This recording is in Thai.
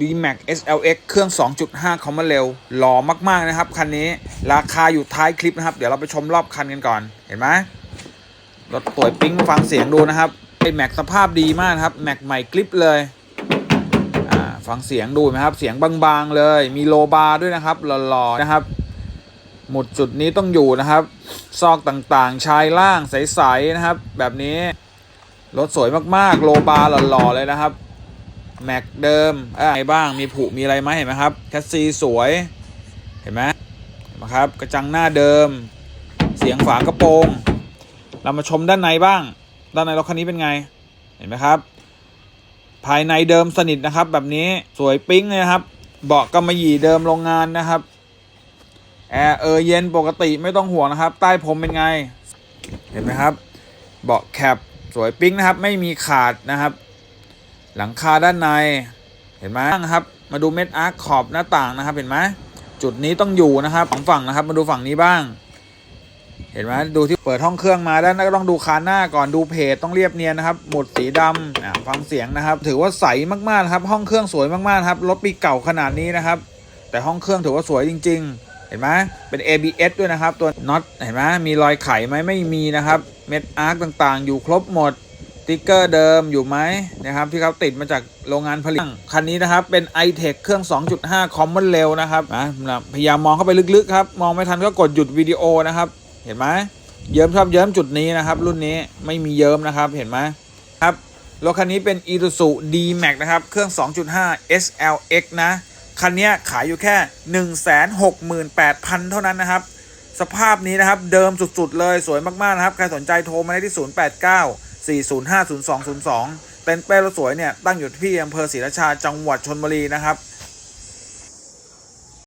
D-Max SLX เครื่อง 2.5 คอมมาเร็วหล่อมาก ๆ นะครับ คันนี้ราคาอยู่ท้ายคลิปนะครับ เดี๋ยวเราไปชมรอบคันกันก่อน เห็นไหมรถสวยปิ๊งฟังเสียงดูนะครับไอแม็กสภาพดีมากครับ แม็กใหม่กลิปเลย ฟังเสียงดูไหมครับ เสียงบางๆเลย มีโลบาร์ด้วยนะครับ หล่อๆนะครับ หมุดจุดนี้ต้องอยู่นะครับ ซอกต่างๆ ชายล่างใสๆนะครับ แบบนี้ รถสวยมากๆ โลบาร์หล่อๆเลยนะครับ แม็กเดิมอะไรบ้างมีผุมีอะไรไหมเห็นไหมครับแคสซีสวยเห็นไหมเห็นไหมครับกระจังหน้าเดิม เสียงฝากระโปรง เรามาชมด้านในบ้าง ด้านในรถคันนี้เป็นไงเห็นไหมครับ ภายในเดิมสนิทนะครับ แบบนี้สวยปิ๊งเลยนะครับ เบาะกำมะหยี่เดิมโรงงานนะครับแอร์เออเย็นปกติไม่ต้องห่วงนะครับ ใต้พรมเป็นไง เห็นไหมครับ เบาะแคปสวยปิ๊งนะครับ ไม่มีขาดนะครับ หลังคาด้านในเห็นไหมครับ มาดูเม็ดอาร์คขอบหน้าต่างนะครับ เห็นไหมจุดนี้ต้องอยู่นะครับสองฝั่งนะครับ มาดูฝั่งนี้บ้าง เห็นไหมดูที่เปิดห้องเครื่องมาด้านหน้าก็ต้องดูคานหน้าก่อนดูเพจต้องเรียบเนียนนะครับ หมดสีดำฟังเสียงนะครับ ถือว่าใสมากๆครับ ห้องเครื่องสวยมากๆครับรถปีเก่าขนาดนี้นะครับ แต่ห้องเครื่องถือว่าสวยจริง ๆ เห็นไหมเป็น ABS ด้วยนะครับ ตัวน็อตเห็นไหมมีรอยไขไหมไม่มีนะครับ เม็ดอาร์คต่างๆ อยู่ครบหมด ติ๊กเกอร์เดิมอยู่ไหมนะครับที่เขาติดมาจากโรงงานผลิตคันนี้นะครับเป็น i-Tech เครื่อง 2.5 Common Rail นะครับนะพยายามมองเข้าไปลึกๆครับมองไม่ทันก็กดหยุดวิดีโอนะครับ เห็นไหมเยิ้มชอบเยิ้มจุดนี้นะครับ รุ่นนี้ไม่มีเยิ้มนะครับเห็นไหมครับรถคันนี้เป็น Isuzu D-Max นะครับ เครื่อง 2.5 SLX นะ คันนี้ขายอยู่แค่ 168,000 เท่านั้นนะครับ สภาพนี้นะครับ เดิมสุดๆเลยสวยมากๆนะครับ ใครสนใจโทรมาได้ที่ 089 405 0202 เต็นท์เป้รถสวยเนี่ยตั้งอยู่ที่อำเภอศรีราชาจังหวัดชนบุรีนะครับ